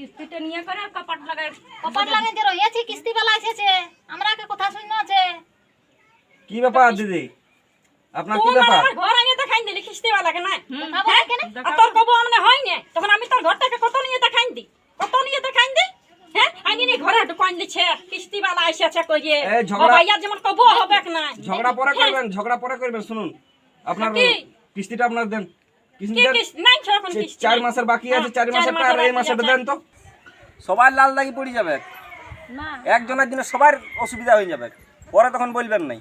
কিস্তিটা নিয়ে করে কপাট লাগায় কপাট লাগে যে রয়েছে কিস্তি বেলা এসেছে। আমরা কে কথা শুনে আছে। কি ব্যাপার দিদি? আপনার কি মানে ব্যাপার? আমার ঘর আনিয়ে দেখাই দিলি খিস্তিওয়ালাকে না দেখাবো না আর তোর কবু আমনে হয় না তখন আমি তোর ঘরটাকে কত নিয়ে দেখাই দি কত নিয়ে দেখাই দি হ্যাঁ? আইনি নি ঘরে দিছে এসেছে কইয়ে। ভাইয়া যেমন কবু হবে না ঝগড়া পরে করবেন ঝগড়া পরে করবেন শুনুন। আপনার কি? কিস্তিটা আপনার দেন। চার মাসের বাকি আছে চার মাসের মাসের টাকা এই মাসেটা দেন তো। সবার লাল দাগি পড়ে যাবে। না। একজনের জন্য সবার অসুবিধা হয়ে যাবে। পরে তখন বলবেন নাই।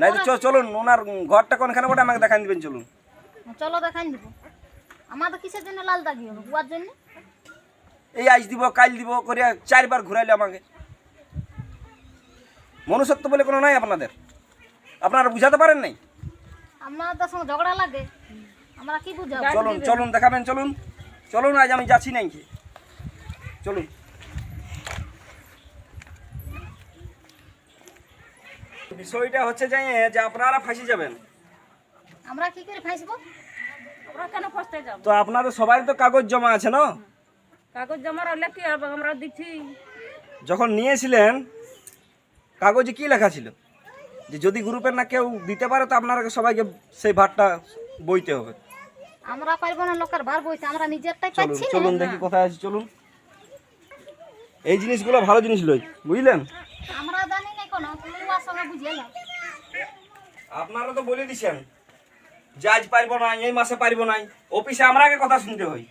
নাই তো চলুন ওনার ঘরটা কোনখানে বটে আমাকে দেখান দিবেন চলুন। চলো দেখাই দিব। আমাদের কিসের জন্য লাল দাগি হবে? বুয়ার জন্য? এই আজ দিব কাল দিব করে চারবার ঘুরাইলে আমাকে। মনুষ্যত্ব বলে কোনো নাই আপনাদের? আপনারা বুঝাতে পারেন নাই? আমাদের সঙ্গে ঝগড়া লাগে। আমরা কি বুঝাবো? চলুন চলুন দেখাবেন চলুন। চলুন আজ আমি যাচ্ছি নাই চলুন। বিষয়টা হচ্ছে যে যে আপনারা ফাঁসি যাবেন। আমরা কি করে ফাঁসবো? আমরা কেন ফসতে যাব? তো আপনাদের সবাই তো কাগজ জমা আছে না? কাগজ জমা রাখলে কি হবে? আমরা দিচ্ছি। যখন নিয়েছিলেন কাগজে কি লেখা ছিল? যে যদি গ্রুপের না কেউ দিতে পারে তো আপনারা সবাইকে সেই ভাতটা বইতে হবে। আমরা পারব না লোকের বার বইতে আমরা নিজেরটাই পাচ্ছি চলুন দেখি কোথায় আছে চলুন। এই জিনিসগুলো ভালো জিনিস লই বুঝলেন? আমরা জানি না কোনো তুমি সঙ্গে বুঝিয়ে নাও। আপনারা তো বলে দিছেন আজ পারব না এই মাসে পারব না অফিসে আমরাকে কথা শুনতে হই।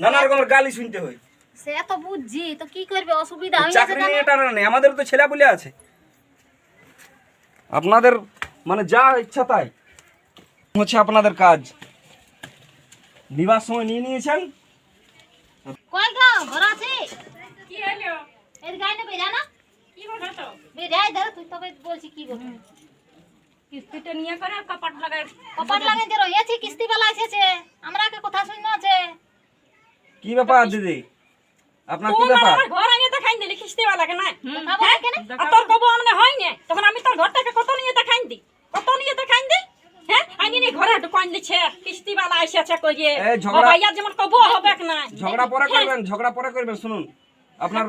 নানা রকমের গালি শুনতে হই। সে তো বুঝছি তো কি করবে অসুবিধা? হয়ে চাকরি নিয়ে টানা নেই আমাদের তো ছেলে বলে আছে। আপনাদের মানে যা ইচ্ছা তাই। হচ্ছে আপনাদের কাজ। নিবার সময় নিয়ে নিয়েছেন? কই গো ঘর আছে। কি হলো? এর গায়ে না বেরা না? কি বলো তো? বেরাই ধর তুই তবে বলছি কি বলবি কিস্তিটা নিয়ে করে কপাট লাগায় কপাট লাগে যে রয়েছে কিস্তি বেলা এসেছে আমরা কে কথা শুনে আছে। কি ব্যাপার দিদি? আপনার কি ব্যাপার? ঘর দেখাই দিলি না দেখাবো না আর তোর কবু আমনে হয় না তখন আমি তোর ঘরটাকে কত নিয়ে দেখাই দি কত নিয়ে দেখাই দি হ্যাঁ? আইনি নি ঘরে ঢুকাই দিছে কিস্তিওয়ালা এসেছে কইয়ে এ, ভাইয়া যেমন কবু হবে না ঝগড়া পরে করবেন ঝগড়া পরে করবেন শুনুন। আপনার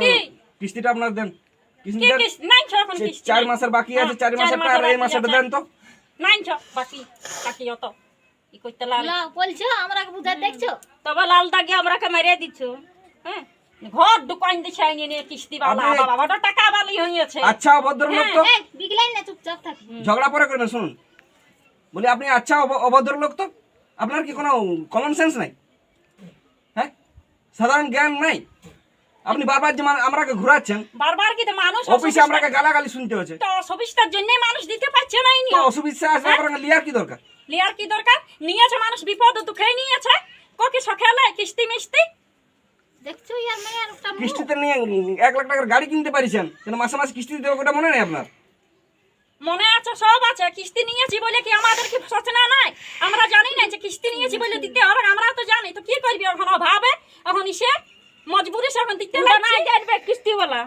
কিস্তিটা আপনার দেন। কিস্তি দেন? কিস্তি? নাই এখন কিস্তি। চার মাসের বাকি আছে চার মাসের টাকা এই বাকি দেন তো। নাই ছ বাকি বাকি অত। ই করতে লাল। লাও, বলছো আমরা বুঝাই দেখছ? তবে লাল দাগে আমরা কে মেরে হ্যাঁ? ঘর দোকান দিছে আইনি কিস্তি বালা বাবা টাকা বালি হইছে আচ্ছা অভদ্র তো। বিগলাই না চুপচাপ থাকি। ঝগড়া পরে করবেন শুনুন। বলি আপনি আচ্ছা অভ- অভদ্র লোক তো আপনার কি কোনো কমন সেন্স নাই? হ্যাঁ সাধারণ জ্ঞান নাই। আপনি বারবার যে মান- আমরাকে ঘোরাচ্ছেন বারবার কি তো মানুষ অফিসে আমরাকে গালাগালি শুনতে হচ্ছে। তো অসুবিধার জন্য মানুষ দিতে পারছে না ইনি তো অসুবিধা আসলে আপনাকে লিয়ার কি দরকার? লিয়ার কি দরকার? নিয়েছে মানুষ বিপদ দুঃখে নিয়েছে। কোকি সখেলে কিস্তি মিস্তি? দেখছ ইয়ার মেয়ের একটা কিস্তিতে নিয়ে এক লাখ টাকার গাড়ি কিনতে পারিছেন কিন্তু মাসে মাসে কিস্তি দিতে হবে ওটা মনে নেই আপনার। মনে আছে সব আছে। কিস্তি নিয়েছি বলে কি আমাদের কি সচেনা নাই? আমরা জানি না যে কিস্তি নিয়েছি বলে দিতে হবে আমরা তো জানি। তো কি করবি এখন? অভাবে? এখন ইসে মজবুরি সে এখন দিতে না জানবে কিস্তিওয়ালা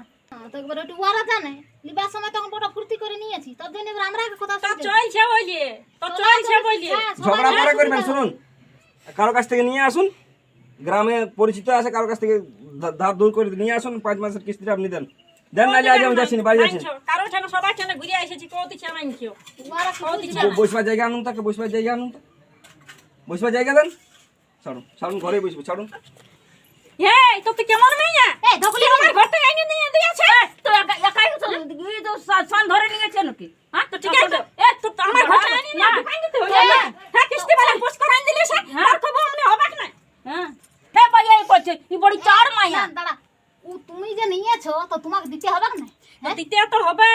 তো একবার ওটা ওরা জানে। নিবার সময় তখন বড় ফুর্তি করে নিয়েছি। তোর জন্য এবার আমরা কথা তো চলছে তো চলছে হ্যাঁ, ঝগড়া পরে করবেন শুনুন। কারও কাছ থেকে নিয়ে আসুন। গ্রামে পরিচিত আছে কারও কাছ থেকে ধার দূর করে নিয়ে আসুন। পাঁচ মাসের কিস্তিটা আপনি দেন। দেন আজ আমি যাচ্ছি না, বাড়ি যাচ্ছি। কারও ঠানে সবাই ঠানে ঘুরে এসেছি কেউ কত বুঝবে? ব- বসবার জায়গা আনুন তাকে বসবার জায়গা আনুন তো বসবার জায়গা দেন। ছাড়ুন ছাড়ুন ঘরে বসবো ছাড়ুন। হ্যাঁ তো তুই কেমন মেয়ে? এই ধকলি আমার ঘরটা এনে দিয়ে দিয়েছে তো একাই তো এই তো সা- সান ধরে নিয়েছে নাকি? হ্যাঁ তো ঠিক আছে এ তো তো আমার ঘরটা এনে নিয়ে দোকান দিতে হইছে না হ্যাঁ কিস্তি বালা পোস্ট করাই দিলে সে আর খবর আমনে হবে না হ্যাঁ হে ভাইয়া এই করছে ই বড়ি চার মাইয়া না, দাঁড়া ও তুমি যে নিয়েছো তো তোমাকে দিতে হবে না তো দিতে তো হবে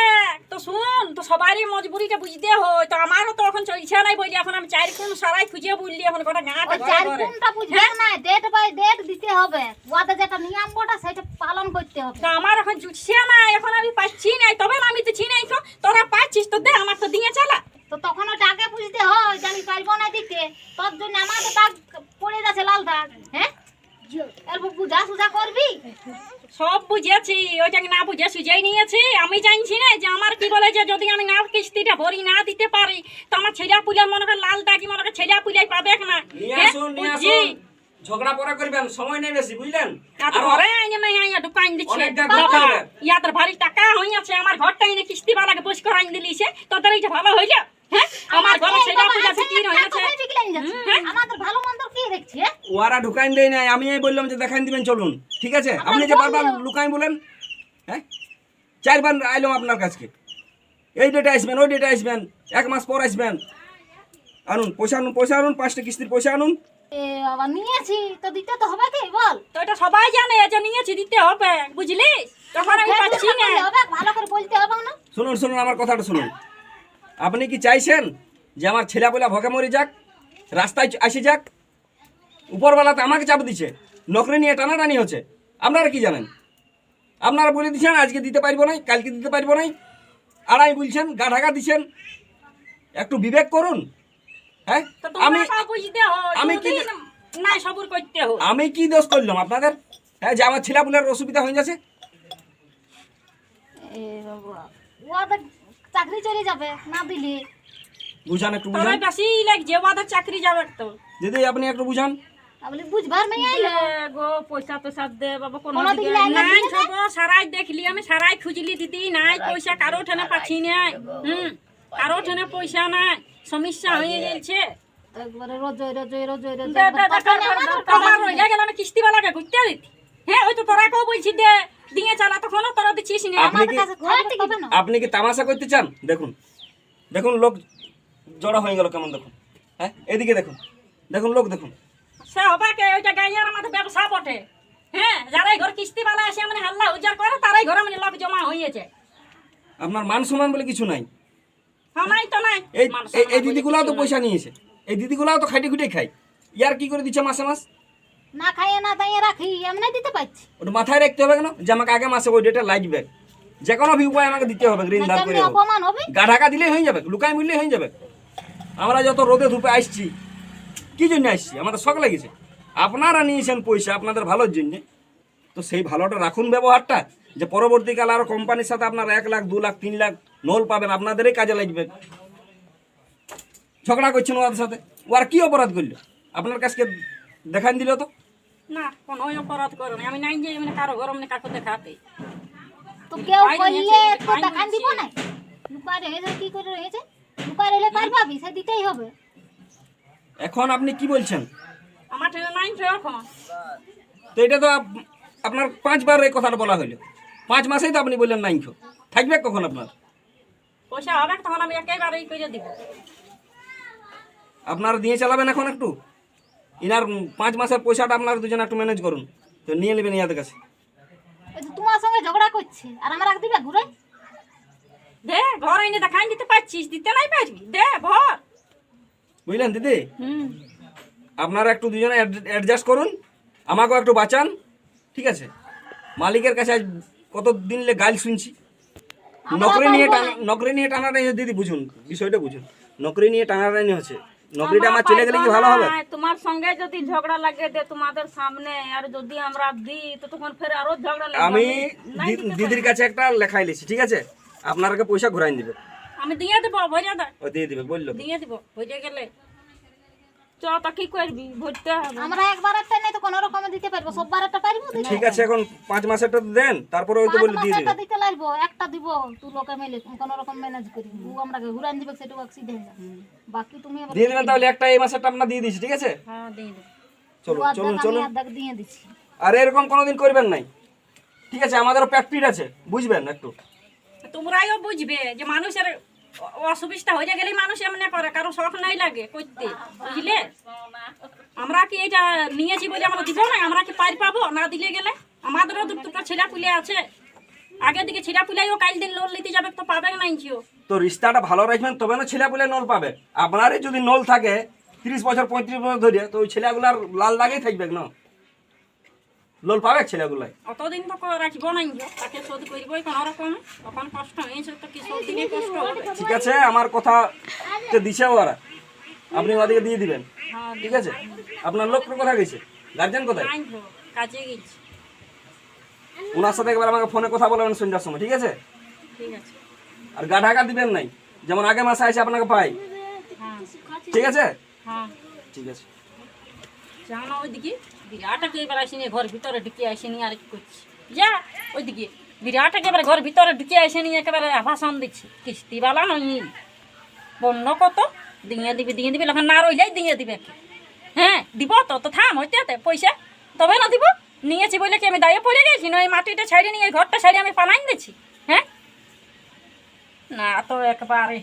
তো শুন তো সবারই মজবুরিটা বুঝতে হয় তো আমারও তো এখন ইচ্ছা নাই বলি এখন আমি চার কোন সারাই খুঁজে বললি এখন গোটা গাঁটা ওই চার ঘরে ঘরে কোনটা বুঝবে না ডেট বাই ডেট দিতে হবে। ওদের যেটা নিয়ম বটা সেটা পালন করতে হবে। তো আমার এখন জুটছে না এখন আমি পাচ্ছি না তবে না আমি তো চিনাই তো তোরা পাচ্ছিস তো দে আমার তো দিয়ে চালা। তো তখন ওটা আগে বুঝতে হয় যে আমি পারব না দিতে। তোর জন্য আমাকে দাগ পড়ে যাচ্ছে লাল দাগ। হ্যাঁ? বুঝা করবি? সব বুঝেছি ওইটাকে না বুঝে নিয়েছি। আমি জানছি না যে আমার কি বলে যে যদি আমি না কিস্তিটা ভরি না দিতে পারি তো আমার ছেলে পুলে মনে করে লাল দাগি মনে করে ছেলে পুলে পাবে না। হ্যাঁ, বুঝছি। ঝগড়া পরে করবেন সময় নেই বেশি বুঝলেন? ভারী টাকা আমার ঘরটা এনে কিস্তি বালাকে বস করাইন দিলিছে তোদের এইটা ভালো হইল হ্যাঁ? আমার ঘরে সেটা পূজা ফিকির টাকা হইয়াছে। পয়সা কি লাইন যাচ্ছে? আমাদের ভালো মন্দ কি দেখছি? হ্যাঁ? ওরা ঢুকাইন নাই আমি এই বললাম যে দেখান দিবেন চলুন ঠিক আছে? আপনি যে বারবার লুকাই বলেন হ্যাঁ? চারবার আইলাম আপনার কাছে এই ডেটে আসবেন ওই ডেটে আসবেন এক মাস পর আসবেন। আনুন পয়সা আনুন পয়সা আনুন পাঁচটা কিস্তির পয়সা আনুন। বাবা নিয়েছি। তো দিতে তো হবে কি? বল। তো এটা সবাই জানে যে নিয়েছি দিতে হবে বুঝলি? তখন আমি পাচ্ছি না। ভালো করে বলতে হবে না। শুনুন শুনুন আমার কথাটা শুনুন। আপনি কি চাইছেন যে আমার ছেলেপেলা ভকে মরে যাক রাস্তায় আসে যাক? উপরবেলাতে আমাকে চাপ দিচ্ছে নকরি নিয়ে টানাটানি হচ্ছে। আপনারা কি জানেন? আপনারা বলে দিচ্ছেন আজকে দিতে পারব নাই কালকে দিতে পারব না আড়াই বলছেন গা ঢাকা দিচ্ছেন। একটু বিবেক করুন। হ্যাঁ? আমি তোমরা বুঝতে হয় আমি কি- দুদিন সবুর করতে হয়। আমি কি দোষ করলাম আপনাদের? হ্যাঁ যে আমার ছেলেপুলের অসুবিধা হয়ে যাচ্ছে চাকরি চলে যাবে না দিলে? বুঝান একটু বুঝান। বেশি লাগছে ওদের চাকরি যাবে তো দিদি আপনি একটু বুঝান। বুঝবার নেই আইলো। গো পয়সা দে বাবা কোনো কোনো দিকে দিকে নাই সব সারাই দেখলি আমি সারাই খুঁজলি দিদি নাই পয়সা কারও ঠেনে পাচ্ছি নাই। হুম কারও ঠেনে পয়সা নাই। সমস্যা হয়ে গেছে একবারে রোজই রোজই রোজই রোজই। তোমার নেই। গেল কিস্তিওয়ালাকে ঘুরতে দিতি। হ্যাঁ ওই তো তোরা কেউ বলছি দে দিয়ে চালা তখন তোরা দিচ্ছিস না। আপনি কি কাছে আপনি তামাশা করতে চান? দেখুন দেখুন লোক জড়া হয়ে গেল কেমন দেখুন। হ্যাঁ এদিকে দেখুন দেখুন লোক দেখুন। সে হবে কে ওইটা গাইয়ার আমাদের ব্যবসা বটে। হ্যাঁ যারাই ঘর কিস্তিওয়ালা এসে মানে হাল্লা উজার করে তারাই ঘরে মানে লোক জমা হয়েছে আপনার মান সম্মান বলে কিছু নাই। এই দিদিগুলাও তো পয়সা নিয়েছে। এই দিদিগুলাও তো খাইটে খুঁটে খায়। ইয়ার কি করে দিচ্ছে মাসে মাস না খাইয়ে না তাইয়ে রাখি এমনি দিতে পারছি। ওটা মাথায় রাখতে হবে কেন? যে আমাকে আগে মাসে ওই ডেটা লাগবে যে কোনো ভি উপায় আমাকে দিতে হবে ঋণ ধার করে হোক। অপমান হবে গা ঢাকা দিলেই হয়ে যাবে লুকাই মূল্যে হয়ে যাবে। আমরা যত রোদে ধূপে আসছি কি জন্য আসছি? আমাদের শখ লেগেছে। আপনারা নিয়েছেন পয়সা আপনাদের ভালোর জন্য। তো সেই ভালোটা রাখুন ব্যবহারটা যে পরবর্তীকালে আরও কোম্পানির সাথে আপনারা এক লাখ দু লাখ তিন লাখ নোল পাবেন আপনাদেরই কাজে লাগবে। ঝগড়া করছেন ওদের সাথে। ও আর কি অপরাধ করল? আপনার কাছকে দেখান দিল তো? না কোনো অপরাধ করো আমি নাই যে মানে কারও গরম নেই কাকু দেখাতে। তো কেউ ফাইন তো দেখান দিব না। লুকায় রয়েছে কি করে রয়েছে? লুকায় রইলে পার পাবি দিতেই হবে। এখন আপনি কি বলছেন? আমার ঠেলে নাই তো এখন। তো এটা তো আপনার পাঁচবার এই কথাটা বলা হলো পাঁচ মাসেই তো আপনি বললেন নাইনশো থাকবে কখন আপনার? পয়সা হবে তখন আমি একেবারেই করে দিব। আপনারা দিয়ে চালাবেন এখন একটু? ইনার পাঁচ মাসের পয়সাটা আপনারা দুজন একটু ম্যানেজ করুন। তো নিয়ে নেবেন ইয়াদের কাছে। তোমার সঙ্গে ঝগড়া করছে আর আমার রাখ দিবে ঘুরে? দে ঘর এনে দেখাই দিতে পারছিস দিতে নাই পারবি? দে ঘর। বুঝলেন দিদি? হুম। আপনারা একটু দুজনে অ্যাডজাস্ট করুন আমাকেও একটু বাঁচান ঠিক আছে? মালিকের কাছে আজ কত দিন লে গাল শুনছি। নকরি নিয়ে টানা নকরি নিয়ে টানাটানি দিদি বুঝুন বিষয়টা বুঝুন। নকরি নিয়ে টানাটানি হচ্ছে। নকরিটা আমার চলে গেলে কি ভালো হবে? তোমার সঙ্গে যদি ঝগড়া লাগে দে তোমাদের সামনে আর যদি আমরা দিই তো তখন ফের আরও ঝগড়া আমি দিদির কাছে একটা লেখাই লিছি ঠিক আছে? আপনারাকে পয়সা ঘুরাই দিবে। আমি দিয়ে দেবো ও দিয়ে দিবে বলল। দিয়ে দিব ভরিয়া গেলে। চ তা কি করবি ভরতে হবে। আমরা একবার একটা নেই তো কোনো রকমে দিতে পারব সববার একটা পারব? ঠিক আছে এখন পাঁচ মাসেরটা দিন তারপরে ওই তো বলে দিয়ে দিতে লাগবো একটা দিব তুই লোকে মিলে কোনো রকম ম্যানেজ করি। ও আমরা ঘুরান দিবে সেটুকু অক্সিডেন্ট বাকি তুমি দিয়ে দিবেন তাহলে একটা এই মাসেরটা দিয়ে দিচ্ছি ঠিক আছে? হ্যাঁ দিয়ে চলুন চলুন দিয়ে দিচ্ছি। আর এরকম কোনোদিন করবেন নাই। ঠিক আছে আমাদেরও প্র্যাকটিস আছে বুঝবেন একটু। তোমরাইও বুঝবে যে মানুষের অসুবিধা হয়ে গেলে মানুষ এমনি করে, কারও শখ নাই লাগে করতে, বুঝলে? আমরা কি এটা নিয়েছি বলে আমরা দিব না? আমরা কি পার পাবো? না দিলে গেলে? আমাদেরও দুটো ছেলে পুলে আছে। আগে দিকে ছেলে পুলেও কাল দিন লোন নিতে যাবে, তো পাবে না ইঞ্চিও তো রিস্তাটা ভালো রাখবেন, তবে না ছেলেপুলে নল পাবে। আপনারই যদি নল থাকে, তিরিশ বছর, পঁয়ত্রিশ বছর ধরে, তো ওই ছেলেগুলার লাল দাগেই থাকবে, না? লোল পাবে ছেলেগুলাই। অতদিন তো রাখব না ইঞ্চিও তাকে শোধ করবোই কোনো রকম তখন কষ্ট হয়েছে তো কি সব দিনে কষ্ট হবে? ঠিক আছে আমার কথা তো দিছে ওরা। আপনি ওদিকে দিয়ে দিবেন। হ্যাঁ ঠিক আছে? আপনার লোক কোথায় গেছে? গার্জেন কোথায়? নাই কাজে গেছি। ওনার সাথে একবার আমাকে ফোনে কথা বলবেন সন্ধ্যার সময় ঠিক আছে? ঠিক আছে। আর গা ঢাকা দিবেন নাই যেমন আগে মাসে আছে আপনাকে পাই। হ্যাঁ। ঠিক আছে? হ্যাঁ। ঠিক আছে। জানো ওইদিকে? নিয়ে ঘর ভিতরে ঢুকে আসি নিয়ে আর কি নিয়ে একেবারে ভাষণ দিচ্ছি। কিস্তিওয়ালা নই বন্য কত? দিয়ে দিবি দিয়ে দিবি যখন না রইলেই দিয়ে দিবে হ্যাঁ দিব তো তো থাম হইতে পয়সা। তবে না দিব। নিয়েছি বলে কি আমি দায়ে পড়ে গেছি? না এই মাটিটা ছাড়ি নিয়ে ঘরটা ছাড়ি আমি পালাইন দিচ্ছি হ্যাঁ? না তো একবারে।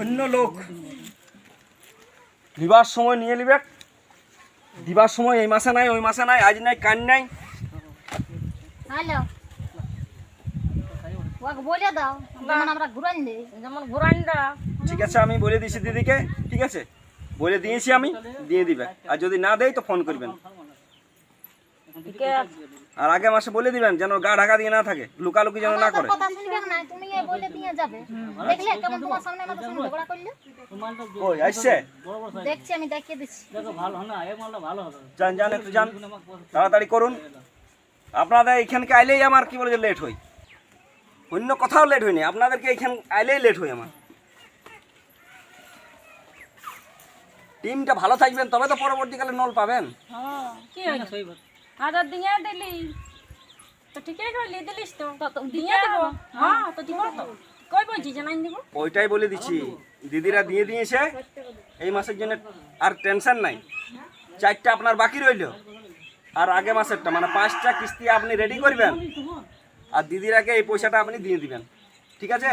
অন্য লোক দিবার সময় নিয়ে নিবে। দিবার সময় এই মাসে নাই ওই মাসে নাই আজ নাই কান নাই। হ্যালো। বলে দাও যেমন আমরা ঘুরান ঠিক আছে আমি বলে দিয়েছি দিদিকে ঠিক আছে? বলে দিয়েছি আমি দিয়ে দিবে। আর যদি না দেয় তো ফোন করবেন। ঠিক আছে। আর আগে মাসে বলে দিবেন যেন গা ঢাকা দিয়ে না থাকে লুকালুকি যেন না করে। কথা শুনবে না তুমি এ বলে দিয়ে যাবে। দেখলে কেমন তোমার সামনে আমাদের সঙ্গে ঝগড়া করল? ওই আসছে দেখছি আমি দেখিয়ে দিচ্ছি। যান যান একটু যান। তাড়াতাড়ি করুন। আপনাদের এখানকে আইলেই আমার কি বলে যে লেট হই অন্য কোথাও লেট হয়নি আপনাদেরকে এইখান আইলেই লেট হই আমার। টিমটা ভালো থাকবেন তবে তো পরবর্তীকালে নল পাবেন। হ্যাঁ কি হইল হাজার দিয়ে দিলি। তো ঠিকই করলি দিলিস তো। তো দিয়ে দেবো। হ্যাঁ তো দিব তো। কই বলছি জানাই দিব? ওইটাই বলে দিচ্ছি। দিদিরা দিয়ে দিয়েছে। এই মাসের জন্য আর টেনশন নাই। চারটা আপনার বাকি রইল। আর আগে মাসেরটা মানে পাঁচটা কিস্তি আপনি রেডি করবেন। আর দিদিরাকে এই পয়সাটা আপনি দিয়ে দিবেন। ঠিক আছে?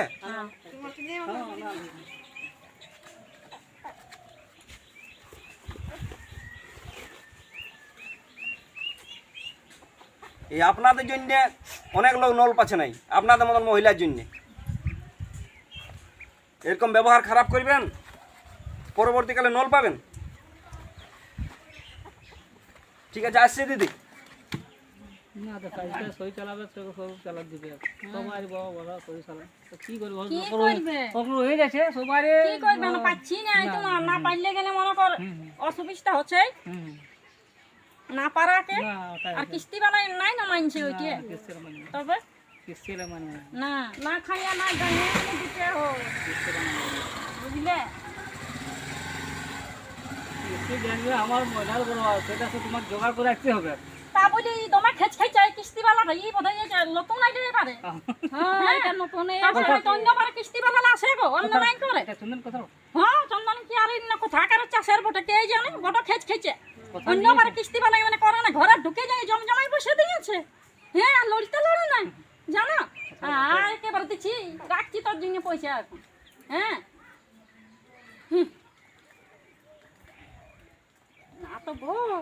এই আপনাদের জন্যে অনেক লোক নল পাচ্ছে নাই আপনাদের মতন মহিলার জন্য। এরকম ব্যবহার খারাপ করবেন পরবর্তীকালে নল পাবেন। ঠিক আছে আসছে দিদি। অসুবিধা হচ্ছে না পারাকে? আর কিস্তি বানাই নাই না মানছে ওইটি? মানে তবে? না না খাইয়া না জানিয়ে দিতে হো। বুঝলে? আমার মহিলার বড় সেটা তো তোমার জোগাড় করে রাখতে হবে। তা বলি তোমার খেচ খেচ চাই কিস্তি বালাটা ই বোধ নতুন আইডিয়া পারে। হ্যাঁ এটা নতুন এই অন্য পারে। কিস্তি বালা আসে গো অন্য নাই করে। এটা কথা হ্যাঁ চন্দন কি আর অন্য কোথা কারও চাষের বটে কে জানে? বড় খেচ খেচে। কথা অন্য পারে কিস্তি বালাই মানে করে না ঘরে ঢুকে যায় জমজমাই বসে দিয়েছে। হ্যাঁ আর লড়তে লড়ে নাই জানো? আর একেবারে দিচ্ছি রাখছি তোর জন্য পয়সা এখন। হ্যাঁ। না তো বউ।